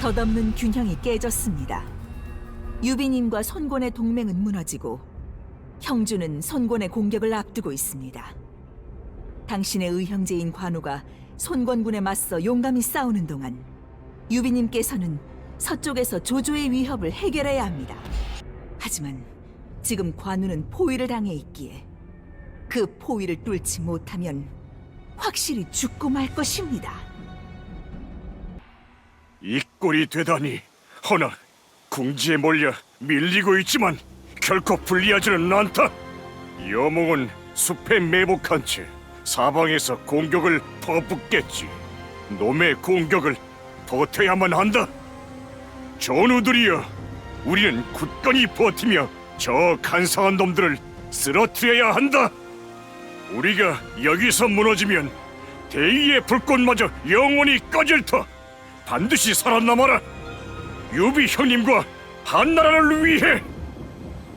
덧없는 균형이 깨졌습니다. 유비님과 손권의 동맹은 무너지고 형주는 손권의 공격을 앞두고 있습니다. 당신의 의형제인 관우가 손권군에 맞서 용감히 싸우는 동안 유비님께서는 서쪽에서 조조의 위협을 해결해야 합니다. 하지만 지금 관우는 포위를 당해 있기에 그 포위를 뚫지 못하면 확실히 죽고 말 것입니다. 이 꼴이 되다니. 허나 궁지에 몰려 밀리고 있지만 결코 불리하지는 않다. 여몽은 숲에 매복한 채 사방에서 공격을 퍼붓겠지. 놈의 공격을 버텨야만 한다. 전우들이여 우리는 굳건히 버티며 저 간사한 놈들을 쓰러뜨려야 한다. 우리가 여기서 무너지면 대위의 불꽃마저 영원히 꺼질 터 반드시 살아남아라. 유비 형님과 한나라를 위해